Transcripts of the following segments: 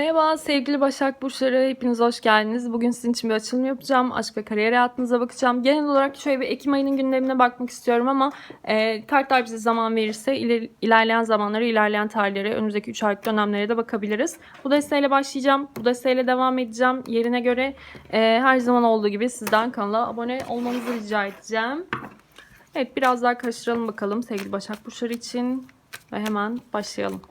Merhaba sevgili Başak Burçları, hepiniz hoş geldiniz. Bugün sizin için bir açılım yapacağım. Aşk ve kariyer hayatınıza bakacağım. Genel olarak şöyle bir Ekim ayının gündemine bakmak istiyorum ama e, kartlar bize zaman verirse iler, ilerleyen zamanları, ilerleyen tarihlere, önümüzdeki 3 aylık dönemlere de bakabiliriz. Bu desteğiyle başlayacağım. Bu desteğiyle devam edeceğim. Yerine göre e, her zaman olduğu gibi sizden kanala abone olmanızı rica edeceğim. Evet biraz daha karıştıralım bakalım sevgili Başak Burçları için. Ve hemen başlayalım.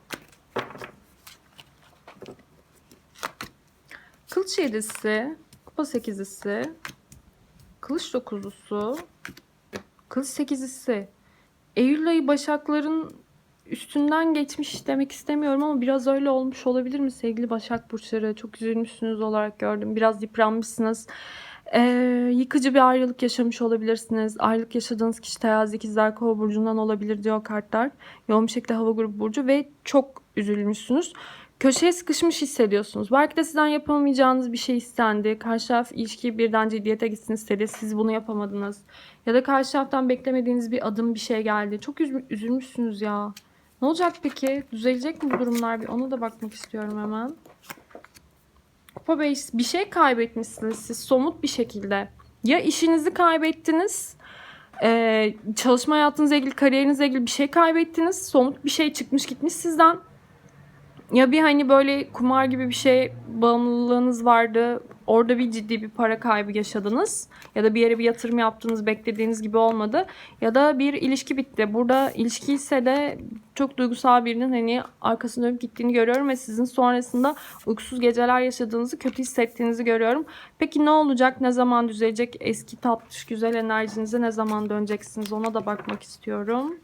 Kılıç yedisi, kupa sekizisi, kılıç dokuzlusu, kılıç sekizisi. Eylül ayı başakların üstünden geçmiş demek istemiyorum ama biraz öyle olmuş olabilir mi sevgili Başak Burçları? Çok üzülmüşsünüz olarak gördüm. Biraz yıpranmışsınız. Ee, yıkıcı bir ayrılık yaşamış olabilirsiniz. Ayrılık yaşadığınız kişi terazi ikizler kova burcundan olabilir diyor kartlar. Yoğun bir şekilde hava grubu burcu ve çok üzülmüşsünüz köşeye sıkışmış hissediyorsunuz. Belki de sizden yapamayacağınız bir şey istendi. Karşı taraf ilişkiyi birden ciddiyete gitsin istedi. Siz bunu yapamadınız. Ya da karşı taraftan beklemediğiniz bir adım bir şey geldi. Çok üzü- üzülmüşsünüz ya. Ne olacak peki? Düzelecek mi bu durumlar? Bir ona da bakmak istiyorum hemen. Kupa Bey bir şey kaybetmişsiniz siz somut bir şekilde. Ya işinizi kaybettiniz. Ee, çalışma hayatınızla ilgili, kariyerinizle ilgili bir şey kaybettiniz. Somut bir şey çıkmış gitmiş sizden ya bir hani böyle kumar gibi bir şey bağımlılığınız vardı. Orada bir ciddi bir para kaybı yaşadınız. Ya da bir yere bir yatırım yaptınız beklediğiniz gibi olmadı. Ya da bir ilişki bitti. Burada ilişki ise de çok duygusal birinin hani arkasını dönüp gittiğini görüyorum ve sizin sonrasında uykusuz geceler yaşadığınızı, kötü hissettiğinizi görüyorum. Peki ne olacak? Ne zaman düzelecek? Eski tatlış güzel enerjinize ne zaman döneceksiniz? Ona da bakmak istiyorum.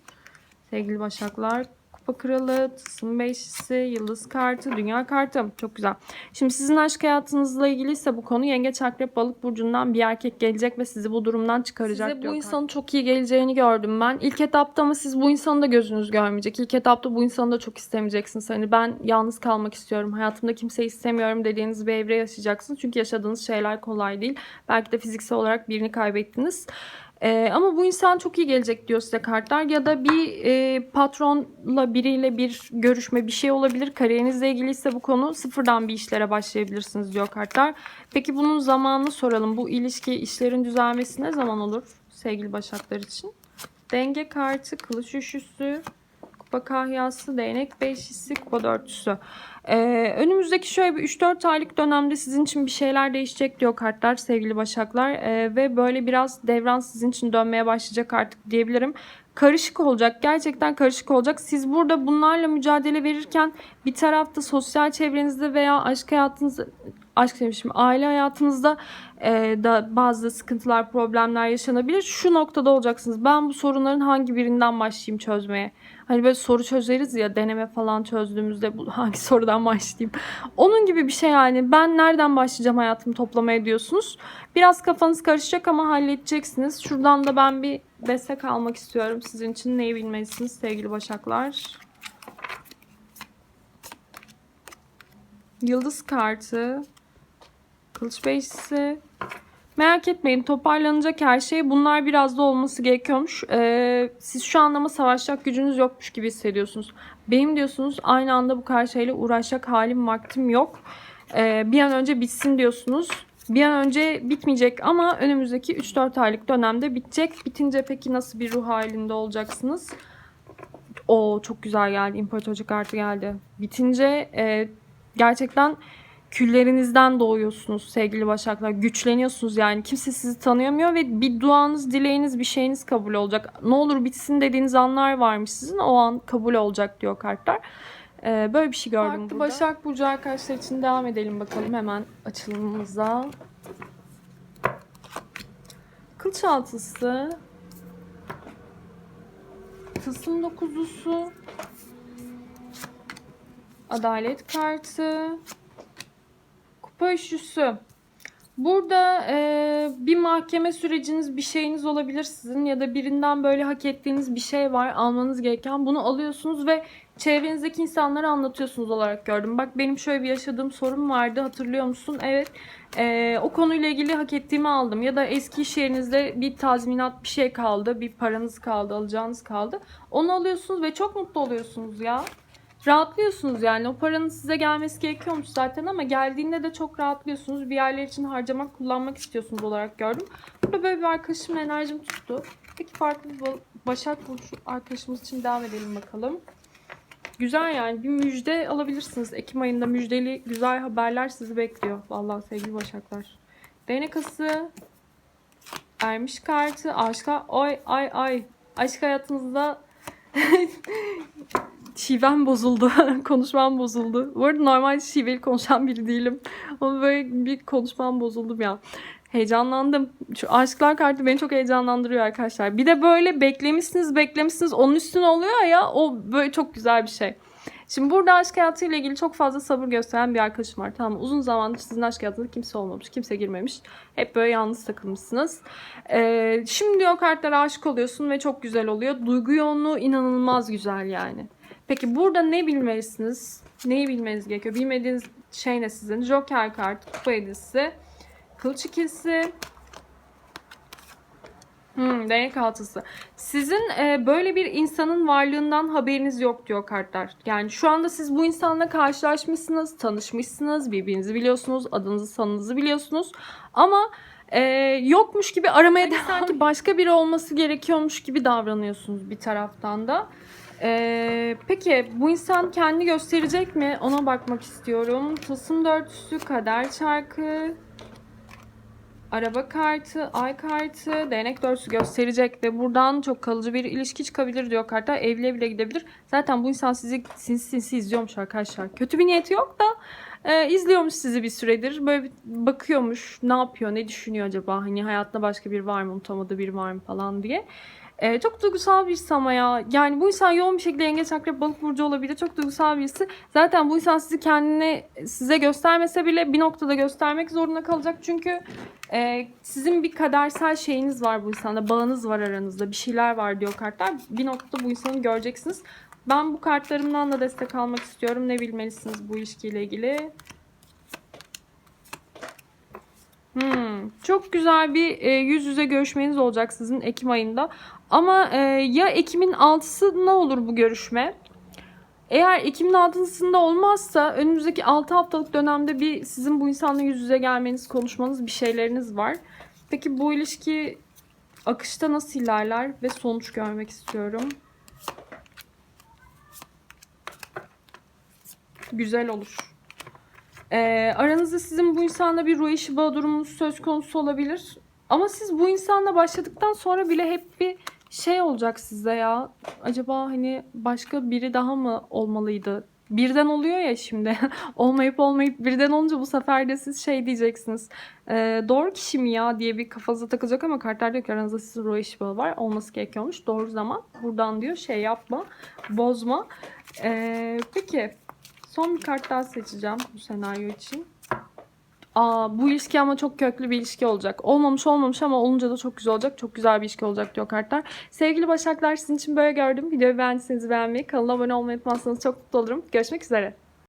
Sevgili Başaklar, Kupa Kralı, Tılsım Beşlisi, Yıldız Kartı, Dünya Kartı. Çok güzel. Şimdi sizin aşk hayatınızla ilgili ise bu konu Yengeç Akrep Balık Burcu'ndan bir erkek gelecek ve sizi bu durumdan çıkaracak Size diyor bu insanın çok iyi geleceğini gördüm ben. İlk etapta ama siz bu insanı da gözünüz görmeyecek. İlk etapta bu insanı da çok istemeyeceksiniz. Hani ben yalnız kalmak istiyorum. Hayatımda kimseyi istemiyorum dediğiniz bir evre yaşayacaksınız. Çünkü yaşadığınız şeyler kolay değil. Belki de fiziksel olarak birini kaybettiniz. Ee, ama bu insan çok iyi gelecek diyor size kartlar. Ya da bir e, patronla biriyle bir görüşme bir şey olabilir. Kariyerinizle ilgili ise bu konu sıfırdan bir işlere başlayabilirsiniz diyor kartlar. Peki bunun zamanını soralım. Bu ilişki işlerin düzelmesi ne zaman olur sevgili başaklar için? Denge kartı, kılıç üçlüsü, kupa kahyası, değnek beşlisi, kupa dörtlüsü. Ee, önümüzdeki şöyle bir 3-4 aylık dönemde sizin için bir şeyler değişecek diyor kartlar sevgili başaklar. Ee, ve böyle biraz devran sizin için dönmeye başlayacak artık diyebilirim. Karışık olacak. Gerçekten karışık olacak. Siz burada bunlarla mücadele verirken bir tarafta sosyal çevrenizde veya aşk hayatınızda aşk demişim aile hayatınızda e, da bazı sıkıntılar, problemler yaşanabilir. Şu noktada olacaksınız. Ben bu sorunların hangi birinden başlayayım çözmeye? Hani böyle soru çözeriz ya deneme falan çözdüğümüzde bu hangi sorudan başlayayım? Onun gibi bir şey yani. Ben nereden başlayacağım hayatımı toplamaya diyorsunuz. Biraz kafanız karışacak ama halledeceksiniz. Şuradan da ben bir destek almak istiyorum. Sizin için neyi bilmelisiniz sevgili başaklar? Yıldız kartı. Kılıç beşlisi. Merak etmeyin toparlanacak her şey. Bunlar biraz da olması gerekiyormuş. Ee, siz şu anda ama savaşacak gücünüz yokmuş gibi hissediyorsunuz. Benim diyorsunuz aynı anda bu kadar şeyle uğraşacak halim vaktim yok. Ee, bir an önce bitsin diyorsunuz. Bir an önce bitmeyecek ama önümüzdeki 3-4 aylık dönemde bitecek. Bitince peki nasıl bir ruh halinde olacaksınız? O çok güzel geldi. İmparatorluk kartı geldi. Bitince e, gerçekten küllerinizden doğuyorsunuz sevgili başaklar. Güçleniyorsunuz yani. Kimse sizi tanıyamıyor ve bir duanız, dileğiniz, bir şeyiniz kabul olacak. Ne olur bitsin dediğiniz anlar varmış sizin. O an kabul olacak diyor kartlar. Ee, böyle bir şey gördüm Farklı burada. Başak Burcu arkadaşlar için devam edelim bakalım hemen açılımımıza. Kılıç altısı. Tılsım dokuzlusu. Adalet kartı. Üçlüsü. Burada e, bir mahkeme süreciniz, bir şeyiniz olabilir sizin ya da birinden böyle hak ettiğiniz bir şey var almanız gereken. Bunu alıyorsunuz ve çevrenizdeki insanlara anlatıyorsunuz olarak gördüm. Bak benim şöyle bir yaşadığım sorun vardı hatırlıyor musun? Evet e, o konuyla ilgili hak ettiğimi aldım. Ya da eski iş yerinizde bir tazminat bir şey kaldı, bir paranız kaldı, alacağınız kaldı. Onu alıyorsunuz ve çok mutlu oluyorsunuz ya. Rahatlıyorsunuz yani. O paranın size gelmesi gerekiyormuş zaten ama geldiğinde de çok rahatlıyorsunuz. Bir yerler için harcamak, kullanmak istiyorsunuz olarak gördüm. Burada böyle bir arkadaşım enerjim tuttu. Peki farklı bir Başak Burcu arkadaşımız için devam edelim bakalım. Güzel yani bir müjde alabilirsiniz. Ekim ayında müjdeli güzel haberler sizi bekliyor. Vallahi sevgili Başaklar. Değnek ermiş kartı, aşka, ay ay ay. Aşk hayatınızda şivem bozuldu. konuşmam bozuldu. Bu arada normal şiveli konuşan biri değilim. Ama böyle bir konuşmam bozuldu ya. Heyecanlandım. Şu aşklar kartı beni çok heyecanlandırıyor arkadaşlar. Bir de böyle beklemişsiniz beklemişsiniz onun üstüne oluyor ya o böyle çok güzel bir şey. Şimdi burada aşk hayatıyla ilgili çok fazla sabır gösteren bir arkadaşım var. Tamam? Uzun zamandır sizin aşk hayatınızda kimse olmamış. Kimse girmemiş. Hep böyle yalnız takılmışsınız. Ee, şimdi o kartlara aşık oluyorsun ve çok güzel oluyor. Duygu yoğunluğu inanılmaz güzel yani. Peki burada ne bilmelisiniz? Neyi bilmeniz gerekiyor? Bilmediğiniz şey ne sizin? Joker kartı, kupa hediyesi, kılıç ikilisi, Hmm, değnek altısı. Sizin e, böyle bir insanın varlığından haberiniz yok diyor kartlar. Yani şu anda siz bu insanla karşılaşmışsınız, tanışmışsınız, birbirinizi biliyorsunuz, adınızı sanınızı biliyorsunuz. Ama e, yokmuş gibi aramaya devam sanki başka biri olması gerekiyormuş gibi davranıyorsunuz bir taraftan da. E, peki bu insan kendi gösterecek mi? Ona bakmak istiyorum. Tılsım dörtlüsü, kader çarkı, Araba kartı, ay kartı, değnek dörtüsü gösterecek ve buradan çok kalıcı bir ilişki çıkabilir diyor kartlar. Evliliğe bile gidebilir. Zaten bu insan sizi sinsi sinsi izliyormuş arkadaşlar. Kötü bir niyeti yok da e, izliyormuş sizi bir süredir. Böyle bir bakıyormuş ne yapıyor, ne düşünüyor acaba? Hani hayatında başka bir var mı, unutamadığı bir var mı falan diye. E, çok duygusal birisi ama ya. Yani bu insan yoğun bir şekilde yengeç akrep balık burcu olabilir. Çok duygusal birisi. Zaten bu insan sizi kendine size göstermese bile bir noktada göstermek zorunda kalacak. Çünkü ee, sizin bir kadersel şeyiniz var bu insanda. Bağınız var aranızda. Bir şeyler var diyor kartlar. Bir noktada bu insanı göreceksiniz. Ben bu kartlarımdan da destek almak istiyorum. Ne bilmelisiniz bu ilişkiyle ilgili? Hmm, çok güzel bir e, yüz yüze görüşmeniz olacak sizin Ekim ayında. Ama e, ya Ekim'in 6'sı ne olur bu görüşme? Eğer Ekim'in 6'sında olmazsa önümüzdeki 6 haftalık dönemde bir sizin bu insanla yüz yüze gelmeniz, konuşmanız, bir şeyleriniz var. Peki bu ilişki akışta nasıl ilerler ve sonuç görmek istiyorum. Güzel olur. Ee, aranızda sizin bu insanla bir ruh işi bağı durumunuz söz konusu olabilir. Ama siz bu insanla başladıktan sonra bile hep bir şey olacak size ya. Acaba hani başka biri daha mı olmalıydı? Birden oluyor ya şimdi. Olmayıp olmayıp birden olunca bu sefer de siz şey diyeceksiniz. "Ee, doğru kişi mi ya diye bir kafanıza takılacak ama kartlar diyor ki aranızda sizin ruh eşi bağı var. Olması gerekiyormuş. Doğru zaman. Buradan diyor şey yapma. Bozma. Ee, peki. Son bir kart daha seçeceğim bu senaryo için. Aa, bu ilişki ama çok köklü bir ilişki olacak. Olmamış olmamış ama olunca da çok güzel olacak. Çok güzel bir ilişki olacak diyor kartlar. Sevgili Başaklar sizin için böyle gördüm. Videoyu beğendiyseniz beğenmeyi, kanala abone olmayı unutmazsanız çok mutlu olurum. Görüşmek üzere.